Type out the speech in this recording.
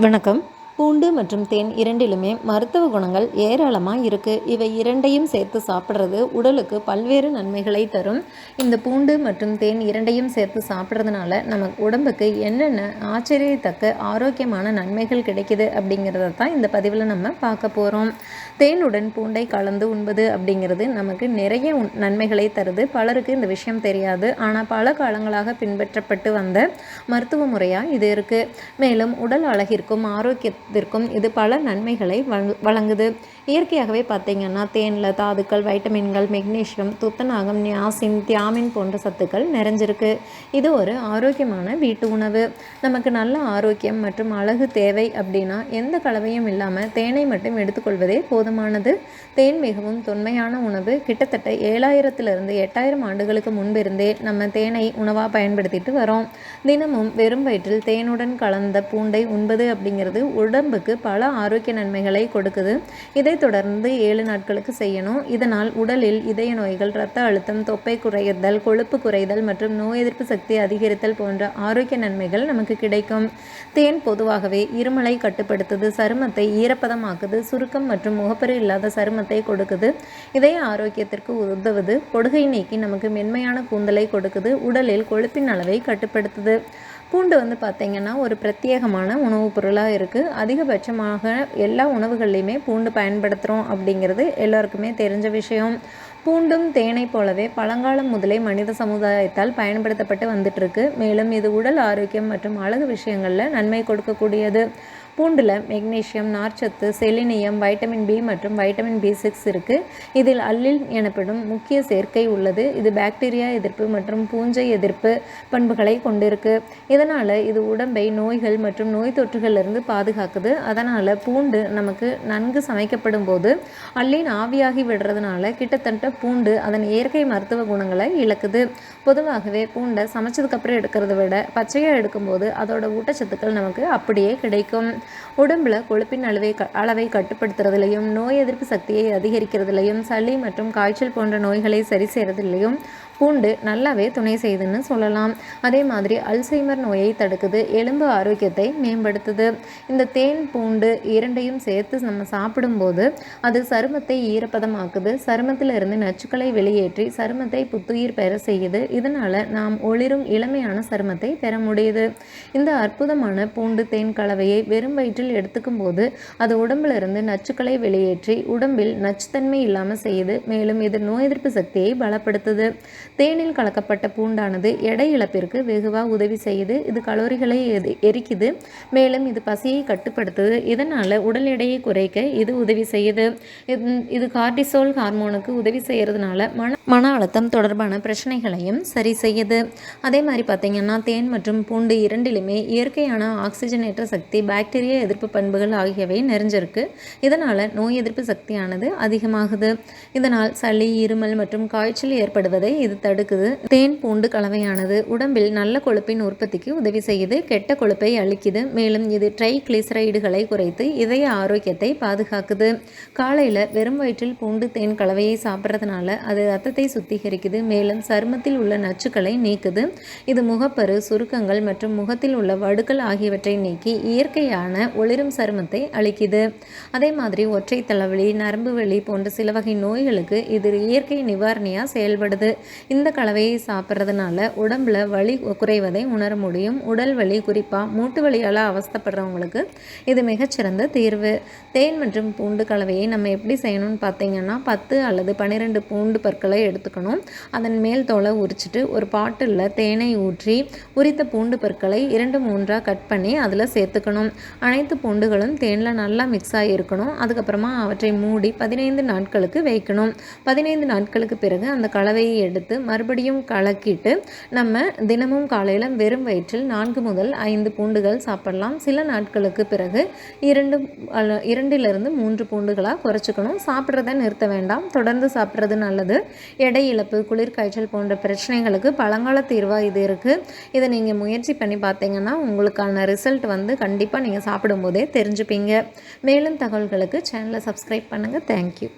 வணக்கம். பூண்டு மற்றும் தேன் இரண்டிலுமே மருத்துவ குணங்கள் ஏராளமாக இருக்குது இவை இரண்டையும் சேர்த்து சாப்பிட்றது உடலுக்கு பல்வேறு நன்மைகளை தரும். இந்த பூண்டு மற்றும் தேன் இரண்டையும் சேர்த்து சாப்பிட்றதுனால நம்ம உடம்புக்கு என்னென்ன ஆச்சரியத்தக்க ஆரோக்கியமான நன்மைகள் கிடைக்குது அப்படிங்கிறத தான் இந்த பதிவில் நம்ம பார்க்க போகிறோம் தேனுடன் பூண்டை கலந்து உண்பது அப்படிங்கிறது நமக்கு நிறைய நன்மைகளை தருது. பலருக்கு இந்த விஷயம் தெரியாது. ஆனால் பல காலங்களாக பின்பற்றப்பட்டு வந்த மருத்துவ முறையாக இது இருக்குது மேலும் உடல் அழகிற்கும் ஆரோக்கிய இதற்கும் இது பல நன்மைகளை வழங்குது. இயற்கையாகவே பார்த்திங்கன்னா தேனில் தாதுக்கள் வைட்டமின்கள் மெக்னீஷியம் துத்தநாகம் நியாசின் தியாமின் போன்ற சத்துக்கள் நிறைஞ்சிருக்கு. இது ஒரு ஆரோக்கியமான வீட்டு உணவு. நமக்கு நல்ல ஆரோக்கியம் மற்றும் அழகு தேவை அப்படின்னா எந்த கலவையும் இல்லாமல் தேனை மட்டும் எடுத்துக்கொள்வதே போதுமானது. தேன் மிகவும் தொன்மையான உணவு. கிட்டத்தட்ட ஏழாயிரத்திலிருந்து எட்டாயிரம் ஆண்டுகளுக்கு முன்பிருந்தே நம்ம தேனை உணவாக பயன்படுத்திட்டு வரோம். தினமும் வெறும் வயிற்றில் தேனுடன் கலந்த பூண்டை உண்பது அப்படிங்கிறது உடம்புக்கு பல ஆரோக்கிய நன்மைகளை கொடுக்குது. இதை தொடர்ந்து ஏழு நாட்களுக்கு செய்யணும். இதனால் உடலில் இதய நோய்கள் இரத்த அழுத்தம் தொப்பை குறைதல் கொழுப்பு குறைதல் மற்றும் நோய் எதிர்ப்பு சக்தி அதிகரித்தல் போன்ற ஆரோக்கிய நன்மைகள் நமக்கு கிடைக்கும். தேன் பொதுவாகவே இருமலை கட்டுப்படுத்துது சருமத்தை ஈரப்பதமாக்குது சுருக்கம் மற்றும் முகப்பரு இல்லாத சருமத்தை கொடுக்குது. இதய ஆரோக்கியத்திற்கு உதவுது. பொடுகை நீக்கி நமக்கு மென்மையான கூந்தலை கொடுக்குது. உடலில் கொழுப்பின் அளவை கட்டுப்படுத்துது. பூண்டு வந்து பார்த்திங்கன்னா ஒரு பிரத்யேகமான உணவுப் பொருளாக இருக்குது அதிகபட்சமாக எல்லா உணவுகள்லையுமே பூண்டு பயன்படுத்துகிறோம் அப்படிங்கிறது எல்லாருக்குமே தெரிஞ்ச விஷயம். பூண்டும் தேனை போலவே பழங்காலம் முதலே மனித சமுதாயத்தால் பயன்படுத்தப்பட்டு வந்துட்டுருக்கு மேலும் இது உடல் ஆரோக்கியம் மற்றும் அழகு விஷயங்களில் நன்மை கொடுக்கக்கூடியது. பூண்டில் மெக்னீஷியம் நார்ச்சத்து செலினியம் வைட்டமின் பி மற்றும் வைட்டமின் பி சிக்ஸ் இருக்குது இதில் அல்லில் எனப்படும் முக்கிய சேர்க்கை உள்ளது. இது பாக்டீரியா எதிர்ப்பு மற்றும் பூஞ்சை எதிர்ப்பு பண்புகளை கொண்டிருக்கு. இதனால் இது உடம்பை நோய்கள் மற்றும் நோய் தொற்றுகளிலிருந்து பாதுகாக்குது. அதனால் பூண்டு நமக்கு நன்கு சமைக்கப்படும் போது அல்லின் ஆவியாகி விடுறதுனால கிட்டத்தட்ட பூண்டு அதன் இயற்கை மருத்துவ குணங்களை இழக்குது. பொதுவாகவே பூண்டை சமைச்சதுக்கப்புறம் எடுக்கிறத விட பச்சையாக எடுக்கும்போது அதோட ஊட்டச்சத்துக்கள் நமக்கு அப்படியே கிடைக்கும். உடம்புல கொழுப்பின் அளவை அளவை கட்டுப்படுத்துறதுலையும் நோய் எதிர்ப்பு சக்தியை அதிகரிக்கிறதுலையும் சளி மற்றும் காய்ச்சல் போன்ற நோய்களை சரி செய்கிறதுலையும் பூண்டு நல்லாவே துணை செய்துன்னு சொல்லலாம். அதே மாதிரி அல்சைமர் நோயை தடுக்குது எலும்பு ஆரோக்கியத்தை மேம்படுத்துது. இந்த தேன் பூண்டு இரண்டையும் சேர்த்து நம்ம சாப்பிடும்போது அது சருமத்தை ஈரப்பதமாக்குது. சருமத்தில் இருந்து நச்சுக்களை வெளியேற்றி சருமத்தை புத்துயிர் பெற செய்யுது. இதனால் நாம் ஒளிரும் இளமையான சருமத்தை பெற முடியுது. இந்த அற்புதமான பூண்டு தேன் கலவையை வெறும் வயிற்றில் எடுத்துக்கும் போது அது உடம்பிலிருந்து நச்சுக்களை வெளியேற்றி உடம்பில் நச்சுத்தன்மை இல்லாமல் செய்யுது. மேலும் இது நோய் எதிர்ப்பு சக்தியை பலப்படுத்துது. தேனில் கலக்கப்பட்ட பூண்டானது எடை இழப்பிற்கு வெகுவாக உதவி செய்யுது. இது கலோரிகளை எரிக்குது. மேலும் இது பசியை கட்டுப்படுத்துது. இதனால் உடல் எடையை குறைக்க இது உதவி செய்யுது. இது கார்டிசோல் ஹார்மோனுக்கு உதவி செய்கிறதுனால மன மன அழுத்தம் தொடர்பான பிரச்சனைகளையும் சரி செய்யுது. அதே மாதிரி பார்த்திங்கன்னா தேன் மற்றும் பூண்டு இரண்டிலுமே இயற்கையான ஆக்சிஜனேற்ற சக்தி பாக்டீரியா எதிர்ப்பு பண்புகள் ஆகியவை நிறைஞ்சிருக்கு. இதனால் நோய் எதிர்ப்பு சக்தியானது அதிகமாகுது. இதனால் சளி இருமல் மற்றும் காய்ச்சல் ஏற்படுவதை இது தடுக்குது. தேன் பூண்டு கலவையானது உடம்பில் நல்ல கொழுப்பின் உற்பத்திக்கு உதவி செய்யுது. கெட்ட கொழுப்பை அளிக்குது மேலும் இது ட்ரை கிளிசரைடுகளை குறைத்து இதய ஆரோக்கியத்தை பாதுகாக்குது. காலையில் வெறும் வயிற்றில் பூண்டு தேன் கலவையை சாப்பிட்றதுனால அது ரத்தத்தை சுத்திகரிக்குது. மேலும் சருமத்தில் உள்ள நச்சுக்களை நீக்குது. இது முகப்பரு சுருக்கங்கள் மற்றும் முகத்தில் உள்ள வடுக்கள் ஆகியவற்றை நீக்கி இயற்கையான ஒளிரும் சருமத்தை அளிக்குது அதே மாதிரி ஒற்றை தலைவலி நரம்பு வலி போன்ற சில வகை நோய்களுக்கு இது இயற்கை நிவாரணியாக செயல்படுது. இந்த கலவையை சாப்பிட்றதுனால உடம்புல வலி குறைவதை உணர முடியும். உடல் வலி குறிப்பாக மூட்டு வலியால் அவஸ்தப்படுறவங்களுக்கு இது மிகச்சிறந்த தீர்வு. தேன் மற்றும் பூண்டு கலவையை நம்ம எப்படி செய்யணும்னு பார்த்தீங்கன்னா பத்து அல்லது பன்னிரெண்டு பூண்டு பற்களை எடுத்துக்கணும். அதன் மேல் தோலை உரிச்சிட்டு ஒரு பாட்டிலில் தேனை ஊற்றி உரித்த பூண்டு பற்களை இரண்டு மூன்றாக கட் பண்ணி அதில் சேர்த்துக்கணும். அனைத்து பூண்டுகளும் தேனில் நல்லா மிக்ஸ் ஆகி இருக்கணும். அதுக்கப்புறமா அவற்றை மூடி பதினைந்து நாட்களுக்கு வைக்கணும். பதினைந்து நாட்களுக்கு பிறகு அந்த கலவையை எடுத்து மறுபடியும் கலக்கிட்டு நம்ம தினமும் காலையில் வெறும் வயிற்றில் நான்கு முதல் ஐந்து பூண்டுகள் சாப்பிடலாம். சில நாட்களுக்கு பிறகு இரண்டு இரண்டிலிருந்து மூன்று பூண்டுகளாக குறைச்சிக்கணும். சாப்பிட்றத நிறுத்த வேண்டாம். தொடர்ந்து சாப்பிட்றது நல்லது. எடை இழப்பு குளிர்காய்ச்சல் போன்ற பிரச்சனைகளுக்கு பழங்கால தீர்வாக இது இருக்குது இதை நீங்கள் முயற்சி பண்ணி பார்த்தீங்கன்னா உங்களுக்கான ரிசல்ட் வந்து கண்டிப்பாக நீங்கள் சாப்பிடும்போதே தெரிஞ்சுப்பீங்க. மேலும் தகவல்களுக்கு சேனலை சப்ஸ்கிரைப் பண்ணுங்கள் தேங்க்யூ